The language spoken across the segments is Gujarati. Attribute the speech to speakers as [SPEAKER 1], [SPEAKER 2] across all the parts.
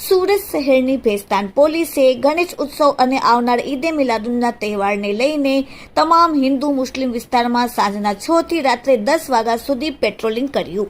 [SPEAKER 1] સુરત શહેરની ભેસ્તાન પોલીસે ગણેશ ઉત્સવ અને આવનાર ઈદે મિલાદુનના તહેવારને લઈને તમામ હિન્દુ મુસ્લિમ વિસ્તારમાં સાંજના છ થી રાત્રે દસ વાગ્યા સુધી પેટ્રોલિંગ કર્યું.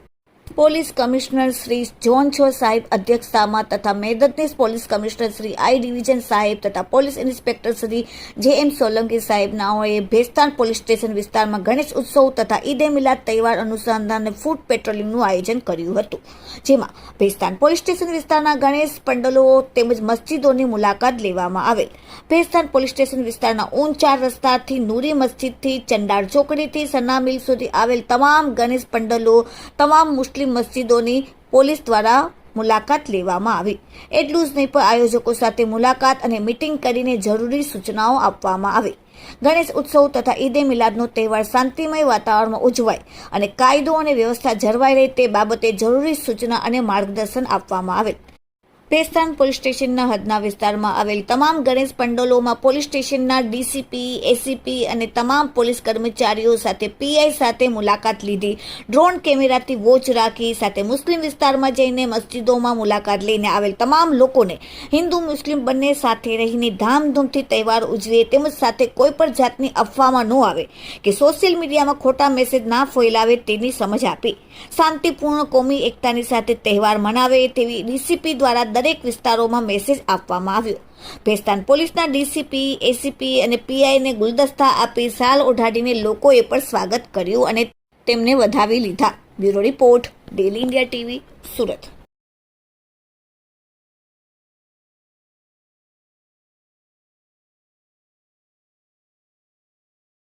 [SPEAKER 1] પોલીસ કમિશનર શ્રી જોન છો સાહેબ અધ્યક્ષતામાં તથા મેદતનીશ police commissioner Shri I division સાહેબ તથા police inspector Shri J M Solanki સાહેબનાઓએ Bhestan police station વિસ્તારમાં ગણેશ ઉત્સવ તથા ઈદે મિલાદ તહેવાર અનુસંધાને ફૂડ પેટ્રોલિંગનું આયોજન કર્યું હતું. જેમાં ભેસ્તાન પોલીસ સ્ટેશન વિસ્તારના ગણેશ પંડલો તેમજ મસ્જિદોની મુલાકાત લેવામાં આવેલ. ભેસ્તાન પોલીસ સ્ટેશન વિસ્તારના ઊંચા રસ્તાથી નૂરી મસ્જિદથી ચંડાળ ચોકડીથી સના મિલ સુધી આવેલ તમામ ગણેશ પંડલો, તમામ મુસ્લિમ મસ્જિદોની પોલીસ દ્વારા મુલાકાત લેવામાં આવી. એટલું જ નહીં, પણ આયોજકો સાથે મુલાકાત અને મીટિંગ કરીને જરૂરી સૂચનાઓ આપવામાં આવી. ગણેશ ઉત્સવ તથા ઈદે મિલાદનો તહેવાર શાંતિમય વાતાવરણમાં ઉજવાય અને કાયદો અને વ્યવસ્થા જળવાઈ રહે તે બાબતે જરૂરી સૂચના અને માર્ગદર્શન આપવામાં આવેલ ભેસ્તાન પોલીસ સ્ટેશનના હદના વિસ્તારમાં આવેલ તમામ ગણેશ પંડોલોમાં પોલીસ સ્ટેશનના ડીસીપી, એસીપી અને તમામ પોલીસ કર્મચારીઓ સાથે પીઆઈ સાથે મુલાકાત લીધી. ડ્રોન કેમેરાથી વોચ રાખી સાથે મુસ્લિમ વિસ્તારમાં જઈને મસ્જિદોમાં મુલાકાત લઈને આવેલ તમામ લોકોને હિન્દુ, મુસ્લિમ બંને સાથે રહીને ધામધૂમથી તહેવાર ઉજવે તેમજ સાથે કોઈ પણ જાતની અફવામાં ન આવે કે સોશિયલ મીડિયામાં ખોટા મેસેજ ના ફેલાવે તેની સમજ આપી. શાંતિપૂર્ણ, કોમી એકતાની સાથે તહેવાર મનાવે તેવી ડીસીપી દ્વારા દરેક વિસ્તારોમાં મેસેજ આપવામાં આવ્યો. ભેસ્તાન પોલીસના ડીસીપી એસીપી અને પીઆઈને ગુલદસ્તા આપી સાલ ઓઢાડીને લોકોએ પણ સ્વાગત કર્યું અને તેમને વધાવી લીધા. Bureau report, daily India TV, Surat.